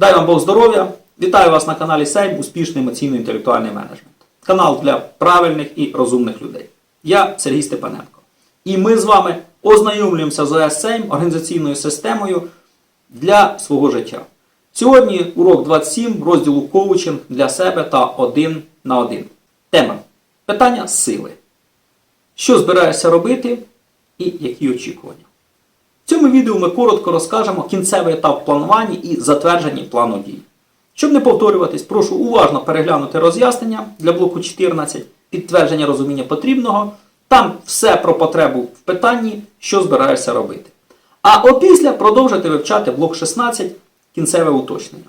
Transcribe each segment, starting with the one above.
Дай вам Бог здоров'я! Вітаю вас на каналі Сейм Успішний емоційно-інтелектуальний менеджмент. Канал для правильних і розумних людей. Я Сергій Степаненко. І ми з вами ознайомлюємося з ОС Сейм організаційною системою для свого життя. Сьогодні урок 27 розділу коучинг для себе та один на один. Тема питання сили. Що збираєшся робити і які очікування. В цьому відео ми коротко розкажемо кінцевий етап планування і затвердження плану дій. Щоб не повторюватись, прошу уважно переглянути роз'яснення для блоку 14, підтвердження розуміння потрібного. Там все про потребу в питанні, що збираєшся робити. А опісля продовжити вивчати блок 16, кінцеве уточнення.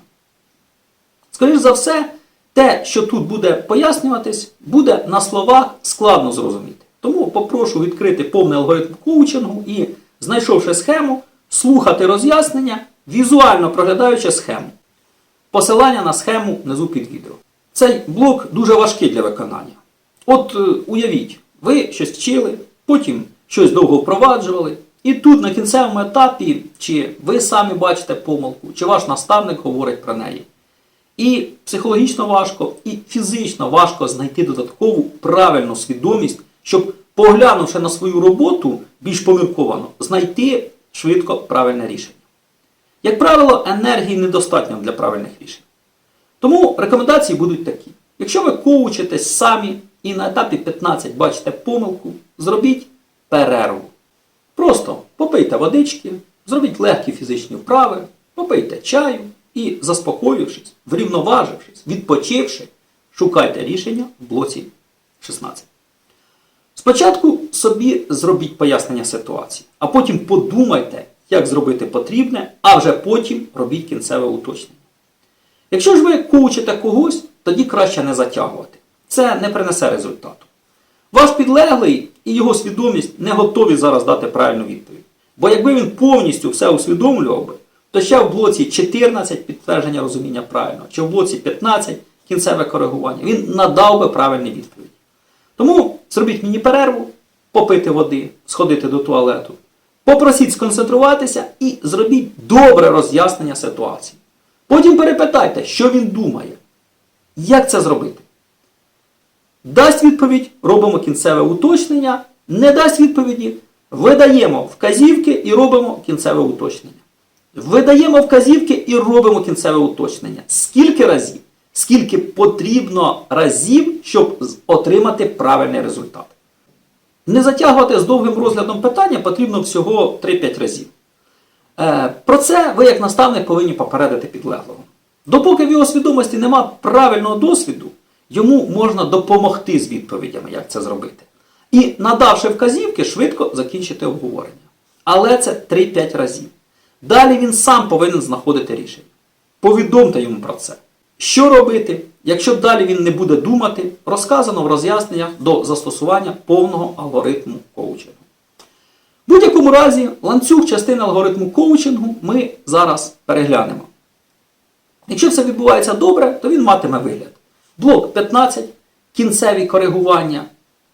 Скоріше за все, те, що тут буде пояснюватись, буде на словах складно зрозуміти. Тому попрошу відкрити повний алгоритм коучингу і, знайшовши схему, слухати роз'яснення, візуально проглядаючи схему. Посилання на схему внизу під відео. Цей блок дуже важкий для виконання. От е, уявіть, ви щось вчили, потім щось довго впроваджували, і тут на кінцевому етапі, чи ви самі бачите помилку, чи ваш наставник говорить про неї. І психологічно важко, і фізично важко знайти додаткову правильну свідомість, щоб, поглянувши на свою роботу більш помірковано, знайти швидко правильне рішення. Як правило, енергії недостатньо для правильних рішень. Тому рекомендації будуть такі. Якщо ви коучитесь самі і на етапі 15 бачите помилку, зробіть перерву. Просто попийте водички, зробіть легкі фізичні вправи, попийте чаю і, заспокоївшись, врівноважившись, відпочивши, шукайте рішення в блоці 16. Спочатку собі зробіть пояснення ситуації, а потім подумайте, як зробити потрібне, а вже потім робіть кінцеве уточнення. Якщо ж ви коучите когось, тоді краще не затягувати. Це не принесе результату. Ваш підлеглий і його свідомість не готові зараз дати правильну відповідь. Бо якби він повністю все усвідомлював би, то ще в блоці 14 підтвердження розуміння правильно, чи в блоці 15 кінцеве коригування, він надав би правильні відповіді. Зробіть мені перерву, попити води, сходити до туалету, попросіть сконцентруватися і зробіть добре роз'яснення ситуації. Потім перепитайте, що він думає. Як це зробити? Дасть відповідь, робимо кінцеве уточнення. Не дасть відповіді, видаємо вказівки і робимо кінцеве уточнення. Видаємо вказівки і робимо кінцеве уточнення. Скільки разів? Скільки потрібно разів, щоб отримати правильний результат. Не затягувати з довгим розглядом питання потрібно всього 3-5 разів. Е, Про це ви, як наставник, повинні попередити підлеглого. Допоки в його свідомості нема правильного досвіду, йому можна допомогти з відповідями, як це зробити. І, надавши вказівки, швидко закінчити обговорення. Але це 3-5 разів. Далі він сам повинен знаходити рішення. Повідомте йому про це. Що робити, якщо далі він не буде думати, розказано в роз'ясненнях до застосування повного алгоритму коучингу. В будь-якому разі, ланцюг частини алгоритму коучингу ми зараз переглянемо. Якщо все відбувається добре, то він матиме вигляд. Блок 15, кінцеві коригування,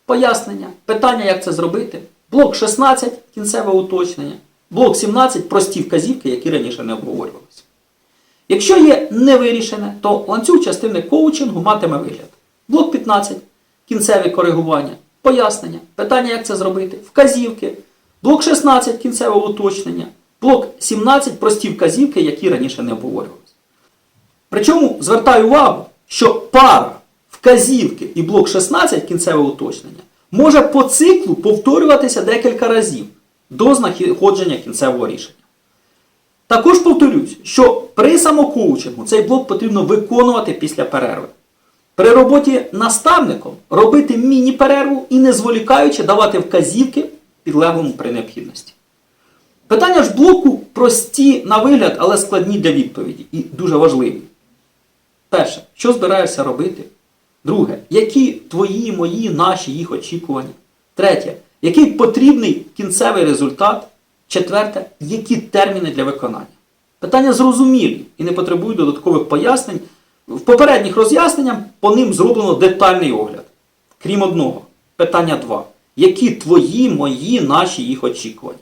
пояснення, питання, як це зробити. Блок 16, кінцеве уточнення. Блок 17 прості вказівки, які раніше не обговорювалися. Якщо є невирішене, то ланцюг частини коучингу матиме вигляд. Блок 15 кінцеві коригування, пояснення, питання, як це зробити, вказівки. Блок 16 кінцеве уточнення. Блок 17 прості вказівки, які раніше не обговорювалися. Причому звертаю увагу, що пара вказівки і блок 16 кінцеве уточнення може по циклу повторюватися декілька разів до знаходження кінцевого рішення. Також повторюсь, що при самокоучингу цей блок потрібно виконувати після перерви. При роботі наставником робити міні-перерву і не зволікаючи давати вказівки підлеглому при необхідності. Питання ж блоку прості на вигляд, але складні для відповіді і дуже важливі. Перше, що збираєшся робити? Друге, які твої, мої, наші їх очікування? Третє, який потрібний кінцевий результат? Четверте, які терміни для виконання? Питання зрозумілі і не потребують додаткових пояснень. В попередніх роз'ясненнях по ним зроблено детальний огляд. Крім одного, питання 2. Які твої, мої, наші їх очікування?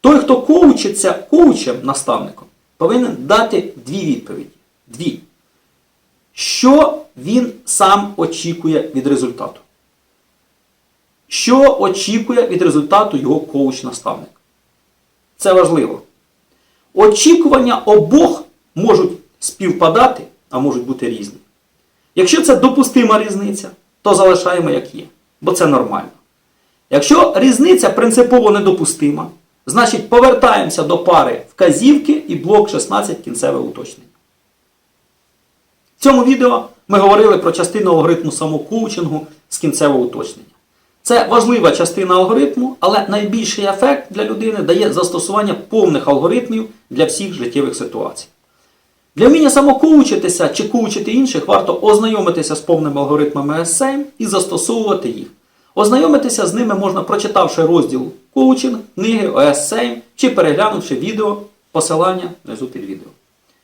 Той, хто коучиться коучем, наставником, повинен дати дві відповіді. Дві. Що він сам очікує від результату? Що очікує від результату його коуч-наставник? Це важливо. Очікування обох можуть співпадати, а можуть бути різні. Якщо це допустима різниця, то залишаємо як є, бо це нормально. Якщо різниця принципово недопустима, значить повертаємося до пари вказівки і блок 16 кінцеве уточнення. В цьому відео ми говорили про частину алгоритму самокоучингу з кінцевого уточнення. Це важлива частина алгоритму, але найбільший ефект для людини дає застосування повних алгоритмів для всіх життєвих ситуацій. Для вміння самокоучитися чи коучити інших варто ознайомитися з повними алгоритмами S7 і застосовувати їх. Ознайомитися з ними можна, прочитавши розділ коучинг, книги OS7 чи переглянувши відео, посилання внизу під відео.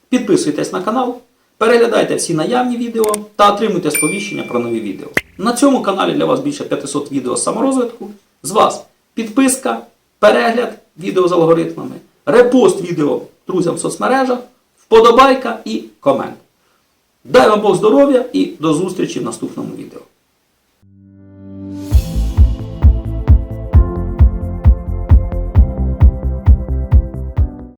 Підписуйтесь на канал, переглядайте всі наявні відео та отримуйте сповіщення про нові відео. На цьому каналі для вас більше 500 відео з саморозвитку. З вас підписка, перегляд відео з алгоритмами, репост відео друзям в соцмережах, вподобайка і комент. Дай вам Бог здоров'я і до зустрічі в наступному відео.